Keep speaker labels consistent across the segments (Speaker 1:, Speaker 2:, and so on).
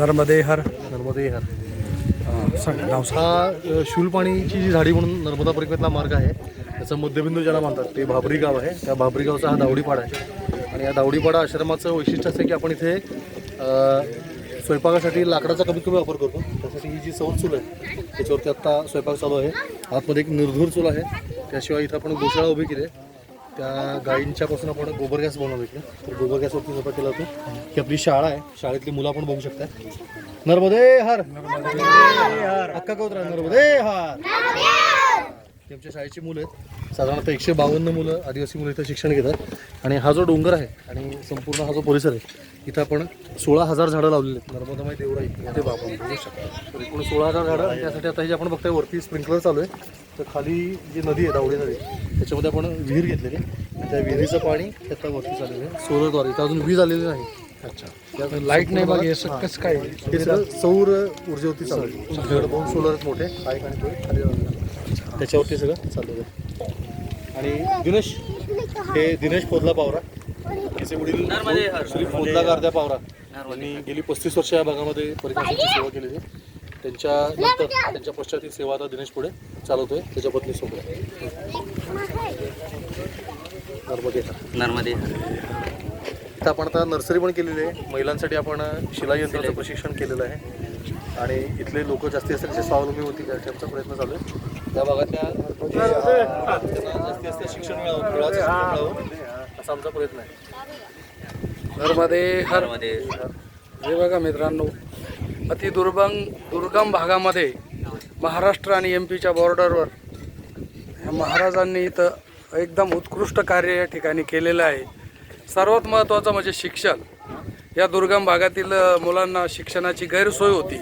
Speaker 1: नर्मदे हर
Speaker 2: नर्मदे हर
Speaker 1: नाव
Speaker 2: हा अ, शूलपाणीची जी झाडी म्हणून नर्मदा परिक्रमेतला मार्ग आहे त्याचा मध्यबिंदू ज्याला म्हणतात ते भाबरी गाव आहे. त्या भाबरी गावचा हा दावडीपाडा आहे. आणि या दावडीपाडा आश्रमाचं वैशिष्ट्य असं आहे की आपण इथे अ, स्वयंपाकासाठी लाकडाचा कमीत कमी वापर करतो. त्यासाठी ही जी सौर चूल आहे त्याच्यावरती आत्ता स्वयंपाक चालू आहे. आतमध्ये एक निर्धूर चूल आहे. त्याशिवाय इथं आपण गोशाळा उभी केली आहे. त्या गायींच्यापासून आपण गोबर गॅस बनवतो इकडे तर गोबर गॅसवरती स्वयंपाक केला जातो ही आपली शाळा आहे. शाळेतली मुलं आपण बघू शकता नर्मदे हर! अक्का कवत्रा नर्मदे हर! आमच्या शाळेची मुलं आहेत. साधारणतः एकशे बावन्न मुलं आदिवासी मुलं इथं शिक्षण घेतात. आणि हा जो डोंगर आहे आणि संपूर्ण हा जो परिसर आहे इथं आपण सोळा हजार झाडं लावलेली आहेत. नर्मदामाई देवराई ते बाबा बघू शकता तर एकूण सोळा हजार झाडं आणि त्यासाठी आता हे जे आपण बघतोय वरती स्प्रिंकलर चालू आहे. तर खाली जी नदी आहे दावडी नदी त्याच्यामध्ये आपण विहीर घेतलेली आहे. आणि त्या विहिरीचं पाणी आता वरती चाललेलं आहे. सोलरद्वारे. इथं अजून वीज आलेली नाही. अच्छा.
Speaker 1: लाइट नाही बघ हे कसं काय
Speaker 2: सौर ऊर्जेवरती चालू आहे. सोलर आहेत मोठे हा एक आणि खाली आहे. त्याच्यावरती सगळं चाललेलं आहे. आणि दिनेश हे दिनेश पोदला पावरा. याचे वडील श्री पोदला गारद्या पावरा. यांनी गेली पस्तीस वर्ष या भागामध्ये परिकाशाची सेवा केलेली आहे. त्यांच्या नंतर त्यांच्या पश्चात ही सेवा आता दिनेश पुढे चालवतोय. त्याच्या पत्नीसोबत नर्मदे
Speaker 3: नर्मदे.
Speaker 2: इथं आपण आता नर्सरी पण केलेली आहे. महिलांसाठी आपण शिलाई यंत्राचं प्रशिक्षण केलेलं आहे. आणि इथले लोक जास्तीत जास्त स्वावलंबी यासाठी आमचा प्रयत्न चालू आहे. त्या भागातल्या त्यांना जास्तीत जास्त शिक्षण मिळावं खेळाचं शिक्षण मिळावं असा आमचा प्रयत्न आहे.
Speaker 1: हर
Speaker 3: नर्मदे
Speaker 1: हे बघा मित्रांनो अति दुर्गम दुर्गम भागामध्ये महाराष्ट्र आणि एम पीच्या बॉर्डरवर महाराजांनी इथं एकदम उत्कृष्ट कार्य या ठिकाणी केलेलं आहे. सर्वात महत्त्वाचं म्हणजे शिक्षण. या दुर्गम भागातील मुलांना शिक्षणाची गैरसोय होती.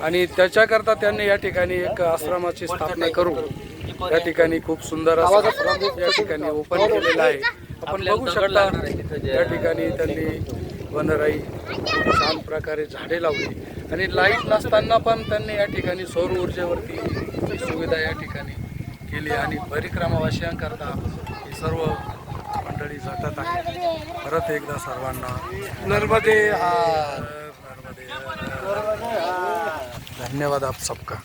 Speaker 1: आणि त्याच्याकरता त्यांनी या ठिकाणी एक आश्रमाची स्थापना करून या ठिकाणी खूप सुंदर आश्रम या ठिकाणी ओपन केलेलं आहे. आपण बघू शकता या ठिकाणी त्यांनी वनराई छान प्रकारे झाडे लावली. आणि लाइट नसताना पण त्यांनी या ठिकाणी सौर ऊर्जेवरती सुविधा या ठिकाणी केली. आणि परिक्रमावासियांकरता ही सर्व झटत आहे. परत एकदा सर्वांना. नर्मदे नर्मदे. धन्यवाद आप सबका.